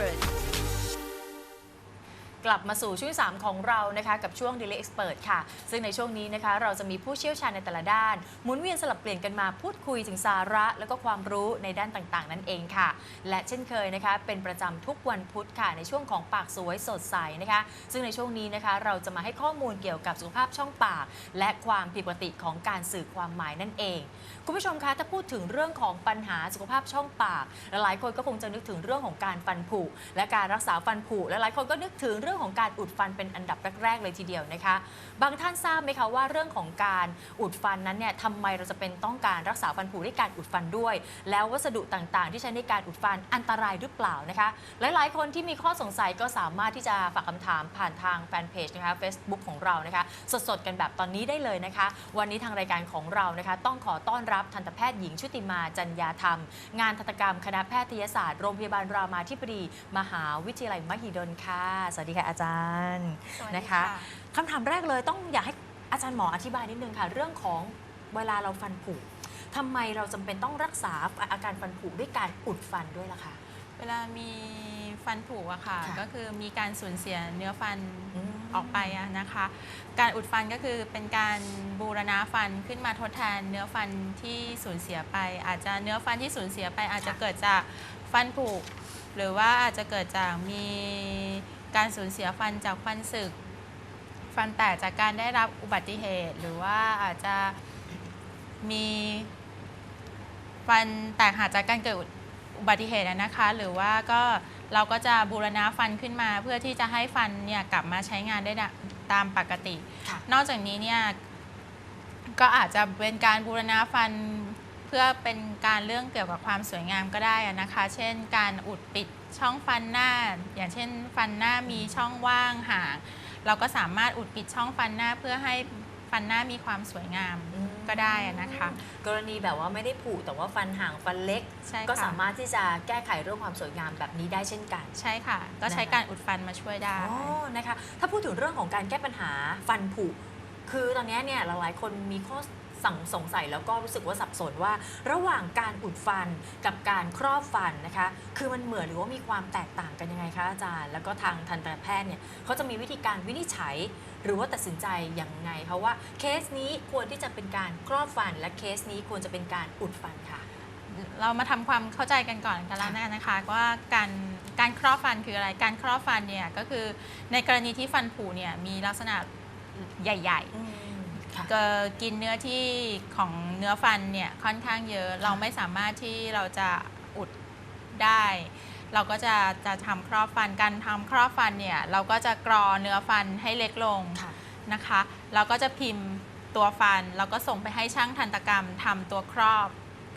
Expert กลับมาสู่ช่วงที่3ของเรานะคะกับช่วง Daily Expert ค่ะ ซึ่งในช่วงนี้นะคะเราจะมีผู้เชี่ยวชาญในแต่ละด้าน หมุนเวียนสลับเปลี่ยนกันมาพูดคุยถึงสาระ แล้วก็ความรู้ในด้านต่างๆ นั่นเองค่ะ และเช่นเคยนะคะ เป็นประจำทุกวันพุธค่ะ ในช่วงของปากสวยสดใสนะคะ ซึ่งในช่วงนี้นะคะเราจะมาให้ข้อมูลเกี่ยวกับสุขภาพช่องปาก และความผิดปกติของการสื่อความหมายนั่นเอง คุณผู้ชมคะถ้าพูดถึงเรื่องของปัญหาสุขภาพช่องปาก หลายคนก็คงจะนึกถึงเรื่องของการฟันผุและการรักษาฟันผุและหลายคนก็นึกถึงเรื่องื่องของการอุดฟันเป็นอันดับแรกๆเลยทีเดียวนะคะ บางท่านทราบไหมคะว่าเรื่องของการอุดฟันนั้นเนี่ยทำไมเราจะเป็นต้องการรักษาฟันผุด้วยการอุดฟันด้วย แล้ววัสดุต่างๆ ที่ใช้ในการอุดฟันอันตรายหรือเปล่านะคะ หลายๆ คนที่มีข้อสงสัยก็สามารถที่จะฝากคำถามผ่านทางแฟนเพจนะคะ Facebook ของเรานะคะ สดๆกันแบบตอนนี้ได้เลยนะคะ วันนี้ทางรายการของเรานะคะ ต้องขอต้อนรับทันตแพทย์หญิงชุติมาจัญญาธรรม งานทันตกรรมคณะแพทยศาสตร์โรงพยาบาลรามาธิบดี มหาวิทยาลัยมหิดลค่ะสวัสดีค่ะอาจารย์สวัสดีนะคะคำถามแรกเลยต้องอยากให้อาจารย์หมออธิบายนิดนึงค่ะ เรื่องของเวลาเราฟันผุทำไมเราจำเป็นต้องรักษาอาการฟันผุด้วยการอุดฟันด้วยล่ะคะเวลามีฟันผุอะค่ะค่ะก็คือมีการสูญเสียเนื้อฟันอืมออกไปอะนะคะ การอุดฟันก็คือเป็นการบูรณะฟันขึ้นมาทดแทนเนื้อฟันที่สูญเสียไป อาจจะเนื้อฟันที่สูญเสียไป อาจจะเกิดจากฟันผุหรือว่าอาจจะเกิดจากมี การสูญเสียฟันจากฟันสึก ฟันแตกจากการได้รับอุบัติเหตุ หรือว่าอาจจะมีฟันแตกหักจากการเกิดอุบัติเหตุนะคะ หรือว่าก็เราก็จะบูรณะฟันขึ้นมาเพื่อที่จะให้ฟันเนี่ยกลับมาใช้งานได้ตามปกติ นอกจากนี้เนี่ยก็อาจจะเป็นการบูรณะฟันเพื่อเป็นการเรื่องเกี่ยวกับความสวยงามก็ได้นะคะ เช่น การอุดปิด ช่องฟันหน้า อย่างเช่นฟันหน้ามีช่องว่างห่าง เราก็สามารถอุดปิดช่องฟันหน้าเพื่อให้ฟันหน้ามีความสวยงามอืมก็ได้อะนะคะ กรณีแบบว่าไม่ได้ผุแต่ว่าฟันห่างฟันเล็กใช่ค่ะก็สามารถที่จะแก้ไขเรื่องความสวยงามแบบนี้ได้เช่นกัน ใช่ค่ะ ก็ใช้นะคะการอุดฟันมาช่วยได้อ๋อนะคะ ถ้าพูดถึงเรื่องของการแก้ปัญหาฟันผุคือตอนนี้เนี่ยหลายๆคนมีข้อ สังสงสัยแล้วก็รู้สึกว่าสับสนว่า ระหว่างการอุดฟันกับการครอบฟันนะคะ คือมันเหมือนหรือว่ามีความแตกต่างกันยังไงคะอาจารย์ แล้วก็ทางทันตแพทย์เนี่ยเขาจะมีวิธีการวินิจฉัย หรือว่าตัดสินใจอย่างไงคะว่าเคสนี้ควรที่จะเป็นการครอบฟัน และเคสนี้ควรจะเป็นการอุดฟันค่ะ เรามาทำความเข้าใจกันก่อนกันแล้วนะคะว่าการการครอบฟันคืออะไร การครอบฟันเนี่ยก็คือในกรณีที่ฟันผุเนี่ยมีลักษณะใหญ่อืมค่ะๆ ก็กินเนื้อที่ของเนื้อฟันเนี่ยค่อนข้างเยอะ เราไม่สามารถที่เราจะอุดได้ เราก็จะจะทำครอบฟันการทำครอบฟันเนี่ย เราก็จะกรอเนื้อฟันให้เล็กลงค่ะนะคะ เราก็จะพิมพ์ตัวฟันแล้วก็ส่งไปให้ช่างทันตกรรมทำตัวครอบ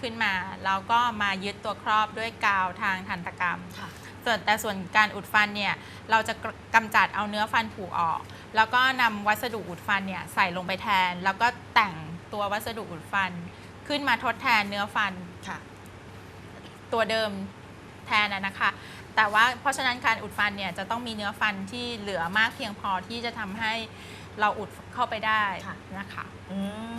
ขึ้นมา แล้วก็มายึดตัวครอบด้วยกาวทางทันตกรรมค่ะ ส่วนแต่ส่วนการอุดฟันเนี่ยเราจะกำจัดเอาเนื้อฟันผุออก แล้วก็นำวัสดุอุดฟันเนี่ยใส่ลงไปแทน แล้วก็แต่งตัววัสดุอุดฟัน ขึ้นมาทดแทนเนื้อฟันค่ะ ตัวเดิมแทนนะนะคะ แต่ว่าเพราะฉะนั้นการอุดฟันเนี่ยจะต้องมีเนื้อฟันที่เหลือมากเพียงพอที่จะทำให้ เราอุดเข้าไปได้ค่ะนะคะอื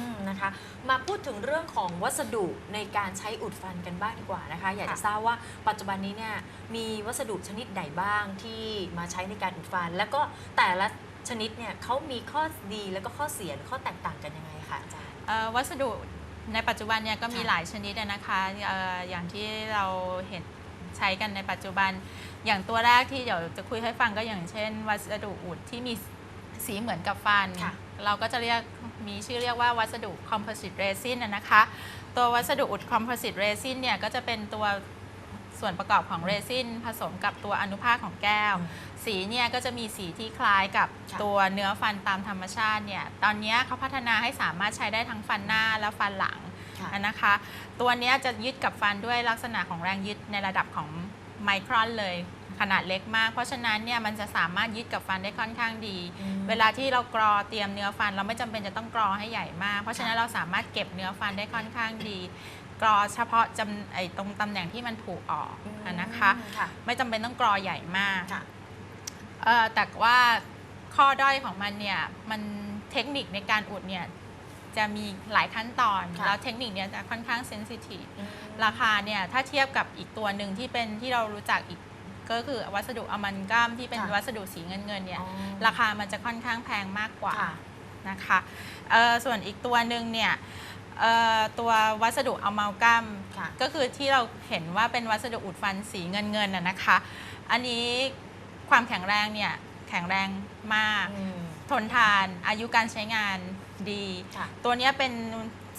มนะคะ มาพูดถึงเรื่องของวัสดุในการใช้อุดฟันกันบ้างดีกว่านะคะ อยากจะค่ะทราบว่าปัจจุบันนี้เนี่ยมีวัสดุชนิดไหนบ้างที่มาใช้ในการอุดฟัน แล้วก็แต่ละชนิดเนี่ยเขามีข้อดีแล้วก็ข้อเสียหรือข้อแตกต่างกันยังไงคะอาจารย์เอ่อวัสดุในปัจจุบันเนี่ยก็มีค่ะหลายชนิดอะนะคะเอ่ออย่างที่เราเห็นใช้กันในปัจจุบัน อย่างตัวแรกที่เดี๋ยวจะคุยให้ฟังก็อย่างเช่น วัสดุอุดที่มี สีเหมือนกับฟันค่ะเราก็จะเรียกมีชื่อเรียกว่าวัสดุคอมโพสิตเรซินนะคะ ตัววัสดุอุดคอมโพสิตเรซินเนี่ยก็จะเป็นตัวส่วนประกอบของเรซินผสมกับตัวอนุภาคของแก้ว สีเนี่ยก็จะมีสีที่คล้ายกับค่ะตัวเนื้อฟันตามธรรมชาติเนี่ยตอนเนี้ยเขาพัฒนาให้สามารถใช้ได้ทั้งฟันหน้าและฟันหลังค่ะอะนะคะ ตัวเนี้ยจะยึดกับฟันด้วยลักษณะของแรงยึดในระดับของไมครอนเลย ขนาดเล็กมาก เพราะฉะนั้นเนี่ยมันจะสามารถยึดกับฟันได้ค่อนข้างดีอืมเวลาที่เรากรอเตรียมเนื้อฟัน เราไม่จำเป็นจะต้องกรอให้ใหญ่มาก เพราะฉะนั้นค่ะเราสามารถเก็บเนื้อฟันได้ค่อนข้างดีกรอเฉพาะจำไอ้ตรงตำแหน่งที่มันผุออกอะนะคะ ค่ะ ไม่จำเป็นต้องกรอใหญ่มากค่ะ เอ่อแต่ว่าข้อด้อยของมันเนี่ยมันเทคนิคในการอุดเนี่ยจะมีหลายขั้นตอน ค่ะ แล้วเทคนิคเนี่ยจะค่อนข้างเซนซิทีฟอืมราคาเนี่ยถ้าเทียบกับอีกตัวหนึ่งที่เป็นที่เรารู้จักอีก ก็คือวัสดุอะมันกัมที่เป็นค่ะวัสดุสีเงินเงินๆเนี่ยอ๋อราคามันจะค่อนข้างแพงมากกว่าค่ะนะคะเอ่อส่วนอีกตัวหนึ่งเนี่ยเอ่อตัววัสดุอะมัลกัมค่ะ ก็คือที่เราเห็นว่าเป็นวัสดุอุดฟันสีเงินเงินๆน่ะนะคะ อันนี้ความแข็งแรงเนี่ยแข็งแรงมาก อืม ทนทานอายุการใช้งานดี ค่ะตัวเนี้ยเป็น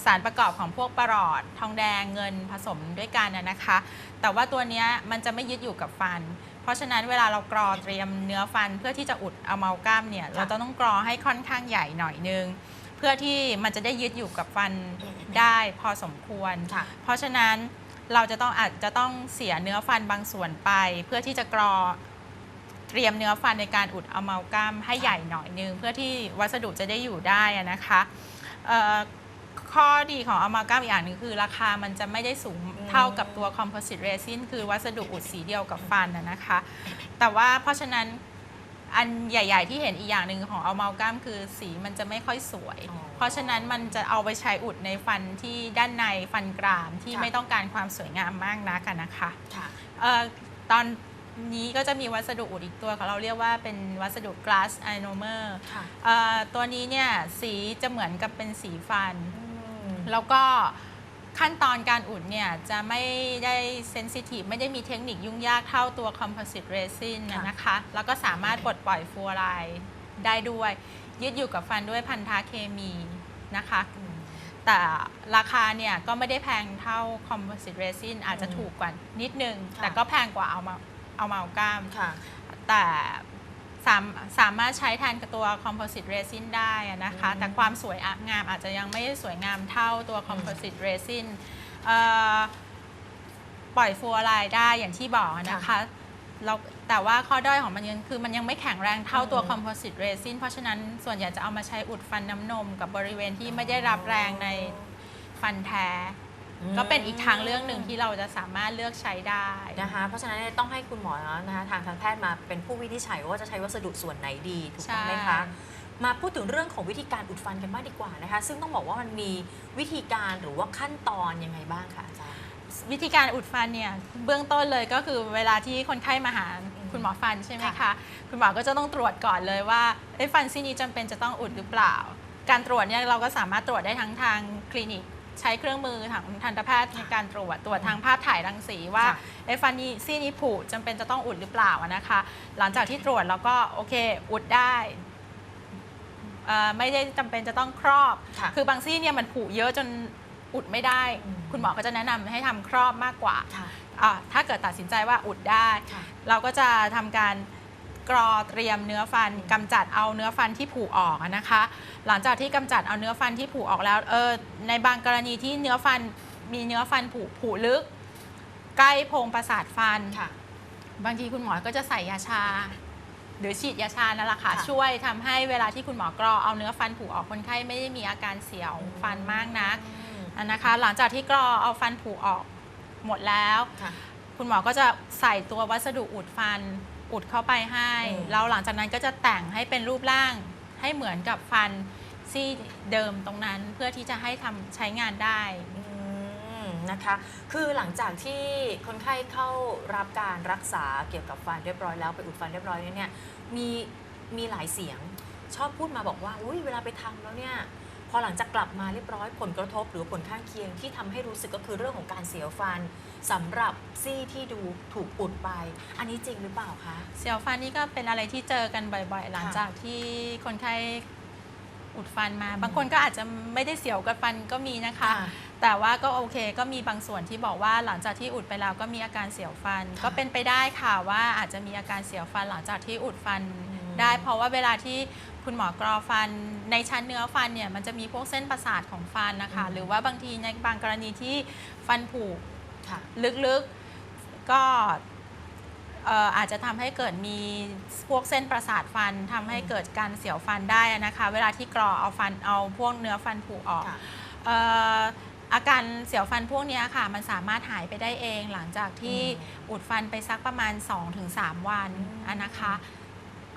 สารประกอบของพวกประหลอดทองแดงเงินผสมด้วยกันนะนะคะ แต่ว่าตัวเนี้ยมันจะไม่ยึดอยู่กับฟัน เพราะฉะนั้นเวลาเรากรอเตรียมเนื้อฟันเพื่อที่จะอุดอะมัลกัมเนี่ยเราจะต้องกรอให้ค่อนข้างใหญ่หน่อยนึง เพื่อที่มันจะได้ยึดอยู่กับฟันได้พอสมควรค่ะเพราะฉะนั้นเราจะต้องอาจจะต้องเสียเนื้อฟันบางส่วนไป เพื่อที่จะกรอเตรียมเนื้อฟันในการอุดอะมัลกัมให้ใหญ่หน่อยนึง เพื่อที่วัสดุจะได้อยู่ได้อะนะคะเอ่อ ข้อดีของอะมัลกัมอีกอย่างหนึงคือ ราคามันจะไม่ได้สูงเท่ากับตัวคอมโพสิตเรซินคือวัสดุอุดสีเดียวกับฟันนะนะคะ แต่ว่าเพราะฉะนั้นอันใหญ่ ๆ ที่เห็นอีกอย่างหนึ่งของอะมัลกัมคือสีมันจะไม่ค่อยสวยอ๋อเพราะฉะนั้นมันจะเอาไปใช้อุดในฟันที่ด้านในฟันกรามที่ค่ะไม่ต้องการความสวยงามมากนักอะนะคะค่ะเอ่อตอนนี้ก็จะมีวัสดุอุดอีกตัวของเราเรียกว่าเป็นวัสดุ glass ionomer ค่ะเอ่อตัวนี้เนี่ยสีจะเหมือนกับเป็นสีฟันอืม แล้วก็ขั้นตอนการอุดเนี่ย จะไม่ได้เซนซิทีฟไม่ได้มีเทคนิคยุ่งยากเท่าตัว composite resin นะค่ะนะคะ แล้วก็สามารถปลดปล่อยฟลูออไรด์ได้ด้วยยึดอยู่กับฟันด้วยพันธะเคมีนะคะอืมแต่ราคาเนี่ย ก็ไม่ได้แพงเท่า composite resin อาจจะอืมถูกกว่านิดนึงค่ะแต่ก็แพงกว่าเอามาเอามาก้ามค่ะแต่ สามสามารถใช้แทนกับตัว composite resin ได้อะนะคะอืมแต่ความสวยงามอาจจะยังไม่ได้สวยงามเท่าตัว composite resin เอ่อปล่อยฟลูออไรด์ได้อย่างที่บอกนะคะแล้วแต่ว่าข้อด้อยของมันยังคือมันยังไม่แข็งแรงเท่าตัวอืม composite resin เพราะฉะนั้นส่วนใหญ่จะเอามาใช้อุดฟันน้ำนมกับบริเวณที่ไม่ได้รับแรงในฟันแท้ ก็เป็นอีกทางเรื่องหนึ่งที่เราจะสามารถเลือกใช้ได้นะคะ เพราะฉะนั้นเนี่ยต้องให้คุณหมอนะคะทางทางแพทย์มาเป็นผู้วินิจฉัยว่าจะใช้วัสดุส่วนไหนดีถูกต้องไหมคะใช่มาพูดถึงเรื่องของวิธีการอุดฟันกันบ้างดีกว่านะคะ ซึ่งต้องบอกว่ามันมีวิธีการหรือว่าขั้นตอนยังไงบ้างคะอาจารย์วิธีการอุดฟันเนี่ยเบื้องต้นเลยก็คือเวลาที่คนไข้มาหาอืมคุณหมอฟันใช่ไหมค่ะคะคุณหมอก็จะต้องตรวจก่อนเลยว่าไอ้ฟันซี่นี้จำเป็นจะต้องอุดหรือเปล่า การตรวจเนี่ยเราก็สามารถตรวจได้ทั้งทางคลินิก ใช้เครื่องมือทางทันตแพทย์ในการตรวจตรวจทางภาพถ่ายรังสีว่าค่ะไอ้ฟันนี้ซี่นี้ผุจำเป็นจะต้องอุดหรือเปล่าอะนะคะ หลังจากที่ตรวจแล้วก็โอเคอุดได้เอ่อไม่ได้จำเป็นจะต้องครอบค่ะคือบางซี่เนี่ยมันผุเยอะจนอุดไม่ได้ อืม คุณหมอก็จะแนะนำให้ทำครอบมากกว่าค่ะ อะถ้าเกิดตัดสินใจว่าอุดได้ ค่ะ เราก็จะทำการ กรอเตรียมเนื้อฟันกำจัดเอาเนื้อฟันที่ผุออกอะนะคะ หลังจากที่กำจัดเอาเนื้อฟันที่ผุออกแล้วเออในบางกรณีที่เนื้อฟันมีเนื้อฟันผุผุลึก ใกล้โพรงประสาทฟันค่ะ บางทีคุณหมอก็จะใส่ยาชา หรือฉีดยาชานั่นแหละค่ะค่ะช่วยทำให้เวลาที่คุณหมอกรอเอาเนื้อฟันผุออกคนไข้ไม่ได้มีอาการเสียวฟันมากนักอืมอะนะคะ หลังจากที่กรอเอาฟันผุออกหมดแล้วค่ะคุณหมอก็จะใส่ตัววัสดุอุดฟัน อุดเข้าไปให้ อืม แล้วหลังจากนั้นก็จะแต่งให้เป็นรูปร่างให้เหมือนกับฟันซี่เดิมตรงนั้นเพื่อที่จะให้ทำใช้งานได้ อืมนะคะ คือหลังจากที่คนไข้เข้ารับการรักษาเกี่ยวกับฟันเรียบร้อยแล้วไปอุดฟันเรียบร้อยแล้วเนี่ยมีมีหลายเสียงชอบพูดมาบอกว่า อุ้ยเวลาไปทำแล้วเนี่ยพ อหลังจากกลับมาเรียบร้อยผลกระทบหรือผลข้างเคียงที่ทำให้รู้สึกก็คือเรื่องของการเสียวฟันสำหรับซี่ที่ดูถูกอุดไป อันนี้จริงหรือเปล่าคะเสียวฟันนี่ก็เป็นอะไรที่เจอกันบ่อยๆ หลังจากที่คนไข้อุดฟันมา บางคนก็อาจจะไม่ได้เสียวกับฟันก็มีนะคะ แต่ว่าก็โอเคก็มีบางส่วนที่บอกว่าหลังจากที่อุดไปแล้วก็มีอาการเสียวฟันค่ะก็เป็นไปได้ค่ะว่าอาจจะมีอาการเสียวฟันหลังจากที่อุดฟันอืมได้ เพราะว่าเวลาที่ คุณหมอกรอฟัน ในชั้นเนื้อฟันเนี่ยมันจะมีพวกเส้นประสาทของฟันนะคะอืมหรือว่าบางทีในบางกรณีที่ฟันผุค่ะลึกๆก็เอ่ออาจจะทำให้เกิดมีพวกเส้นประสาทฟันทำให้เกิดการเสียวฟันได้นะคะ เวลาที่กรอเอาฟันเอาพวกเนื้อฟันผุออกค่ะเอ่ออาการเสียวฟันพวกเนี้ยค่ะ มันสามารถหายไปได้เองหลังจากที่อือุดฟันไปสักประมาณ 2-3 วันอืมอะนะคะ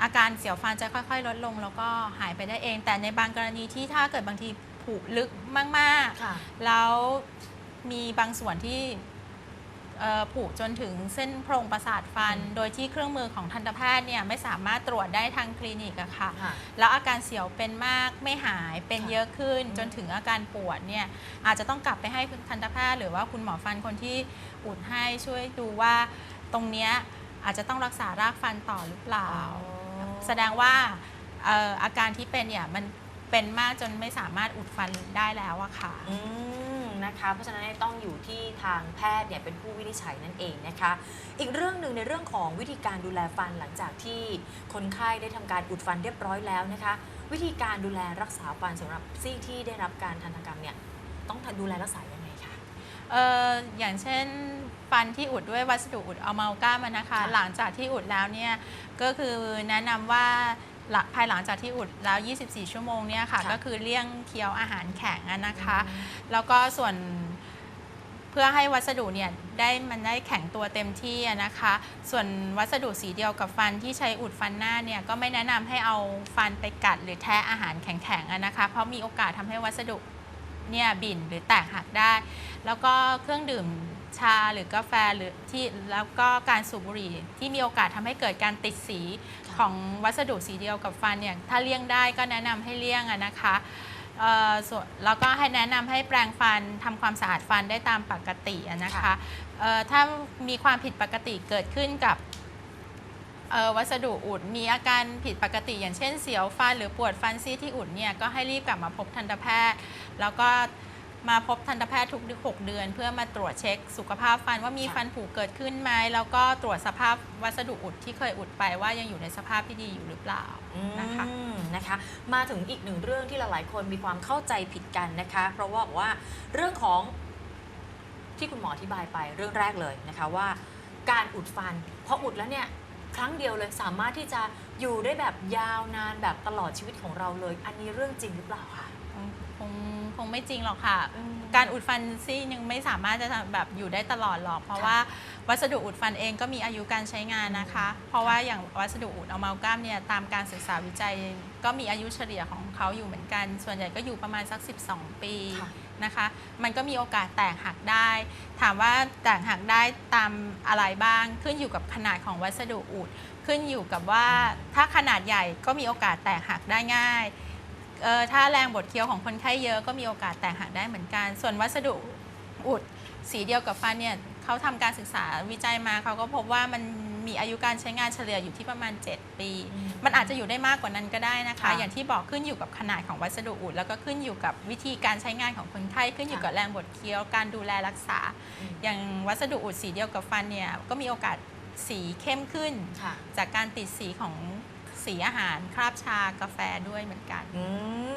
อาการเสียวฟันจะค่อย ๆ ลดลงแล้วก็หายไปได้เอง แต่ในบางกรณีที่ถ้าเกิดบางทีผุลึกมากค่ะ ๆ แล้วมีบางส่วนที่เอ่อผุจนถึงเส้นโพรงประสาทฟันอืมโดยที่เครื่องมือของทันตแพทย์เนี่ยไม่สามารถตรวจได้ทางคลินิกอะค่ะ ค่ะ แล้วอาการเสียวเป็นมากไม่หายเป็นค่ะเยอะขึ้น อืมจนถึงอาการปวดเนี่ยอาจจะต้องกลับไปให้ทันตแพทย์หรือว่าคุณหมอฟันคนที่อุดให้ช่วยดูว่าตรงเนี้ยอาจจะต้องรักษารากฟันต่อหรือเปล่า แสดงว่าเอ่ออาการที่เป็นเนี่ยมันเป็นมากจนไม่สามารถอุดฟันได้แล้วอะค่ะอืมนะคะเพราะฉะนั้นต้องอยู่ที่ทางแพทย์เนี่ยเป็นผู้วินิจฉัยนั่นเองนะคะ อีกเรื่องหนึ่งในเรื่องของวิธีการดูแลฟันหลังจากที่คนไข้ได้ทำการอุดฟันเรียบร้อยแล้วนะคะ วิธีการดูแลรักษาฟันสำหรับซี่ที่ได้รับการทันตกรรมเนี่ยต้องดูแลรักษายังไงคะเอ่ออย่างเช่น ฟันที่อุดด้วยวัสดุอุดอะมัลก้ามันนะคะค่ะหลังจากที่อุดแล้วเนี่ยก็คือแนะนำว่าหลังภายหลังจากที่อุดแล้ว 24 ชั่วโมงเนี่ยค่ะค่ะก็คือเลี่ยงเคี้ยวอาหารแข็งอะนะคะอืมแล้วก็ส่วนเพื่อให้วัสดุเนี่ยได้มันได้แข็งตัวเต็มที่อะนะคะ ส่วนวัสดุสีเดียวกับฟันที่ใช้อุดฟันหน้าเนี่ยก็ไม่แนะนำให้เอาฟันไปกัดหรือแทะอาหารแข็งๆอะนะคะ เพราะมีโอกาสทำให้วัสดุเนี่ยบิ่นหรือแตกหักได้ แล้วก็เครื่องดื่ม ชาหรือกาแฟหรือที่แล้วก็การสูบบุหรี่ที่มีโอกาสทำให้เกิดการติดสีของวัสดุสีเดียวกับฟันเนี่ยถ้าเลี่ยงได้ก็แนะนำให้เลี่ยงอะนะคะเอ่อส่วนแล้วก็ให้แนะนำให้แปรงฟันทำความสะอาดฟันได้ตามปกติอะนะคะค่ะ เอ่อถ้ามีความผิดปกติเกิดขึ้นกับ เอ่อวัสดุอุดมีอาการผิดปกติ อย่างเช่นเสียวฟันหรือปวดฟันซี่ที่อุดเนี่ยก็ให้รีบกลับมาพบทันตแพทย์ แล้วก็ มาพบทันตแพทย์ทุก6เดือน เพื่อมาตรวจเช็คสุขภาพฟันว่ามีค่ะฟันผุเกิดขึ้นไหมแล้วก็ตรวจสภาพวัสดุอุดที่เคยอุดไปว่ายังอยู่ในสภาพที่ดีอยู่หรือเปล่านะคะอืมนะคะ มาถึงอีกหนึ่งเรื่องที่หลายๆ คนมีความเข้าใจผิดกันนะคะ เพราะว่าบอกว่าเรื่องของที่คุณหมออธิบายไปเรื่องแรกเลยนะคะว่า การอุดฟันพออุดแล้วเนี่ยครั้งเดียวเลยสามารถที่จะอยู่ได้แบบยาวนานแบบตลอดชีวิตของเราเลย อันนี้เรื่องจริงหรือเปล่าคะคง คงคงไม่จริงหรอกค่ะ การอุดฟันซี่ยังไม่สามารถจะทำแบบอยู่ได้ตลอดหรอก เพราะค่ะว่าวัสดุอุดฟันเองก็มีอายุการใช้งานนะคะ เพราะว่าอย่างวัสดุอุดอะมัลกัมเนี่ยตามการศึกษาวิจัย ก็มีอายุเฉลี่ยของเขาอยู่เหมือนกัน ส่วนใหญ่ก็อยู่ประมาณสัก 12 ปีค่ะนะคะ มันก็มีโอกาสแตกหักได้ ถามว่าแตกหักได้ตามอะไรบ้าง ขึ้นอยู่กับขนาดของวัสดุอุด ขึ้นอยู่กับว่าถ้าขนาดใหญ่ก็มีโอกาสแตกหักได้ง่ายเอ่อ ถ้าแรงบดเคี้ยวของคนไข้เยอะก็มีโอกาสแตกหักได้เหมือนกัน ส่วนวัสดุอุดสีเดียวกับฟันเนี่ยเขาทำการศึกษาวิจัยมาเขาก็พบว่ามันมีอายุการใช้งานเฉลี่ยอยู่ที่ประมาณ 7 ปีอืมมันอาจจะอยู่ได้มากกว่านั้นก็ได้นะคะค่ะอย่างที่บอกขึ้นอยู่กับขนาดของวัสดุอุด แล้วก็ขึ้นอยู่กับวิธีการใช้งานของคนไข้ ขึ้นอยู่ค่ะกับแรงบดเคี้ยว การดูแลรักษาอืมอย่างวัสดุอุดสีเดียวกับฟันเนี่ยก็มีโอกาสสีเข้มขึ้นค่ะจากการติดสีของ สีอาหารคราบชากาแฟด้วยเหมือนกัน อื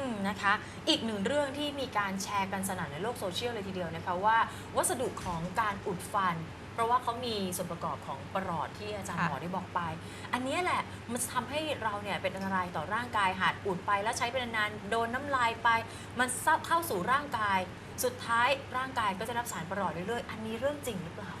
มนะคะ อีกหนึ่งเรื่องที่มีการแชร์กันสนั่นในโลกโซเชียลเลยทีเดียวนะคะว่า วัสดุของการอุดฟัน เพราะว่าเขามีส่วนประกอบของประหลอดที่อาจารย์ค่ะหมอได้บอกไป อันเนี้ยแหละมันจะทำให้เราเนี่ยเป็นอันตรายต่อร่างกายหากอุดไปแล้วใช้เป็นนานๆโดนน้ำลายไป มันเข้าสู่ร่างกาย สุดท้ายร่างกายก็จะรับสารประหลอดเรื่อยๆ อันนี้เรื่องจริงหรือเปล่าคะ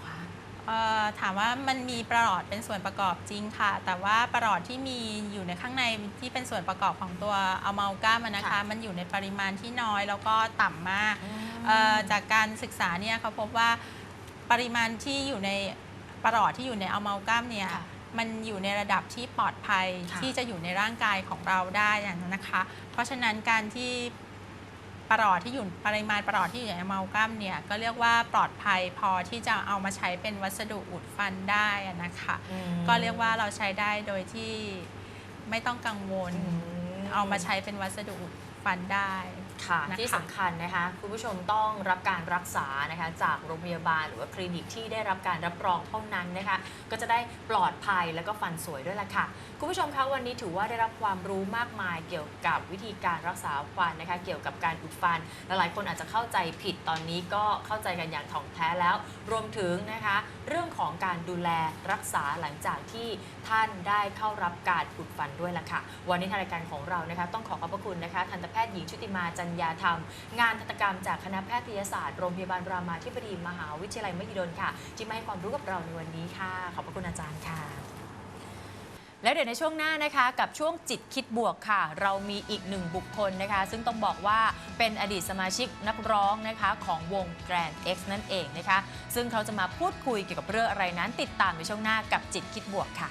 เอ่อ ถามว่ามันมีประหลอดเป็นส่วนประกอบจริงค่ะ แต่ว่าประหลอดที่มีอยู่ในข้างในที่เป็นส่วนประกอบของตัวอะมัลกามันนะคะค่ะมันอยู่ในปริมาณที่น้อยแล้วก็ต่ำมากเอ่อจากการศึกษาเนี่ยเขาพบว่าปริมาณที่อยู่ในประหลอดที่อยู่ในอะมัลกามเนี่ยค่ะมันอยู่ในระดับที่ปลอดภัยค่ะที่จะอยู่ในร่างกายของเราได้อย่างนั้นนะคะ เพราะฉะนั้นการที่ ประหลอดที่อยู่ปริมาณประหลอดที่อยู่ในอะมัลกัมเนี่ยก็เรียกว่าปลอดภัยพอที่จะเอามาใช้เป็นวัสดุอุดฟันได้อะนะคะอืมก็เรียกว่าเราใช้ได้โดยที่ไม่ต้องกังวลอืมเอามาใช้เป็นวัสดุอุดฟันได้ ค่ะนะคะที่สำคัญนะคะคุณผู้ชมต้องรับการรักษานะคะจากโรงพยาบาลหรือว่าคลินิกที่ได้รับการรับรองเท่านั้นนะคะ ก็จะได้ปลอดภัยแล้วก็ฟันสวยด้วยล่ะค่ะ คุณผู้ชมคะวันนี้ถือว่าได้รับความรู้มากมายเกี่ยวกับวิธีการรักษาฟันนะคะ เกี่ยวกับการอุดฟัน หลายๆคนอาจจะเข้าใจผิดตอนนี้ก็เข้าใจกันอย่างถ่องแท้แล้ว รวมถึงนะคะ เรื่องของการดูแลรักษาหลังจากที่ท่านได้เข้ารับการอุดฟันด้วยล่ะค่ะ วันนี้ทางรายการของเรานะคะ ต้องขอขอบพระคุณนะคะทันตแพทย์หญิงชุติมาจัญญาธรรม งานทันตกรรมจากคณะแพทยศาสตร์โรงพยาบาลรามาธิบดีมหาวิทยาลัยมหิดลค่ะ ที่มาให้ความรู้กับเราในวันนี้ค่ะ ขอบพระคุณอาจารย์ค่ะ แล้วเดี๋ยวในช่วงหน้านะคะกับช่วงจิตคิดบวกค่ะ เรามีอีกหนึ่งบุคคลนะคะ ซึ่งต้องบอกว่าเป็นอดีตสมาชิกนักร้องนะคะของวง Grand X นั่นเองนะคะ ซึ่งเขาจะมาพูดคุยเกี่ยวกับเรื่องอะไรนั้น ติดตามในช่วงหน้ากับจิตคิดบวกค่ะ